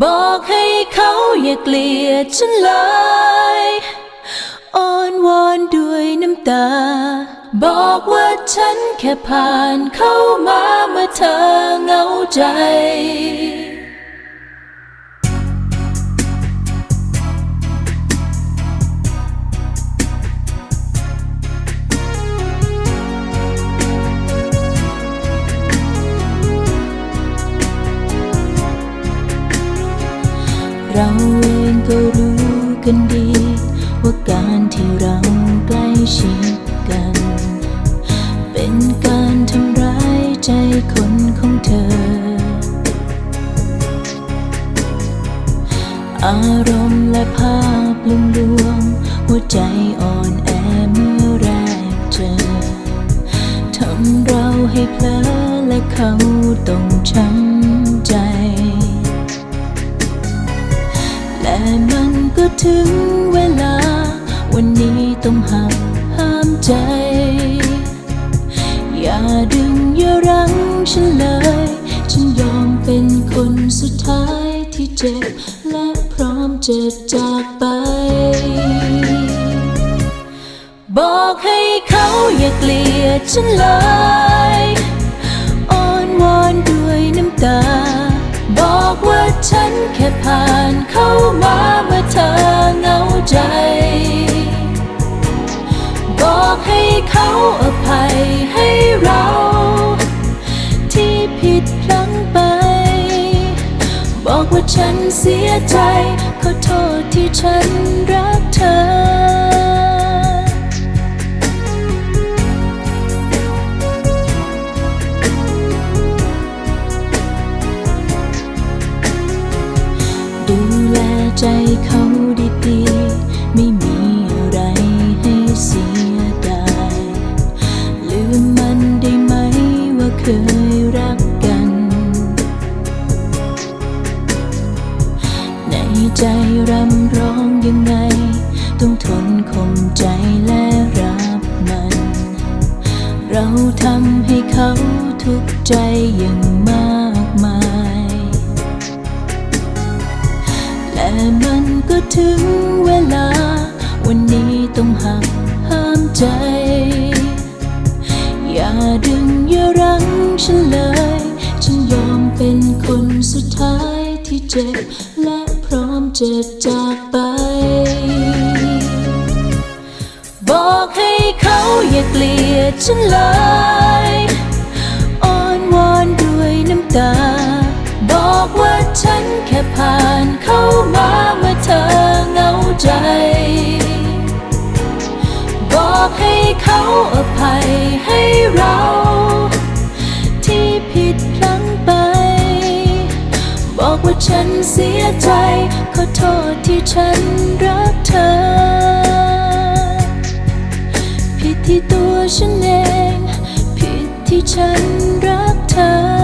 บอกให้เขาอย่าเกลียดฉันเลยอ้อนวอนด้วยน้ำตา บอกว่าฉันแค่ผ่านเข้ามาเมื่อเธอเหงาใจ เราเองก็รู้กันดี ว่าการที่เราใกล้ชิดกัน เป็นการทำร้ายใจคนของเธอ อารมณ์และภาพลงลวง หัวใจอ่อนแอเมื่อแรกเจอทำเราให้เพลอและเขาต้องช้ำ มันก็ถึงเวลา วันนี้ต้องหักห้ามใจ อย่าดึงอย่ารั้งฉันเลย ฉันยอมเป็นคนสุดท้ายที่เจ็บ และพร้อมจะจากไป บอกให้เขาอย่าเกลียดฉันเลย อ้อนวอนด้วยน้ำตา เข้ามาเมื่อเธอเหงาใจ บอกให้เขาอภัยให้เรา ที่ผิดพลั้งไป บอกว่าฉันเสียใจ ขอโทษที่ฉันรัก ใจเขาดีๆ ไม่มีอะไรให้เสียดายลืมมันได้ไหมว่าเคยรักกัน ในใจรำร้องยังไง ต้องทนข่มใจและรับมัน เราทำให้เขาทุกข์ใจอย่างมาก มันก็ถึงเวลา วันนี้ต้องหักห้ามใจ อย่าดึงอย่ารั้งฉันเลย ฉันยอมเป็นคนสุดท้ายที่เจ็บ และพร้อมจะจากไป บอกให้เขาอย่าเกลียดฉันเลย เขาอภัยให้เรา ที่ผิดพลั้งไป บอกว่าฉันเสียใจ ขอโทษที่ฉันรักเธอ ผิดที่ตัวฉันเอง ผิดที่ฉันรักเธอ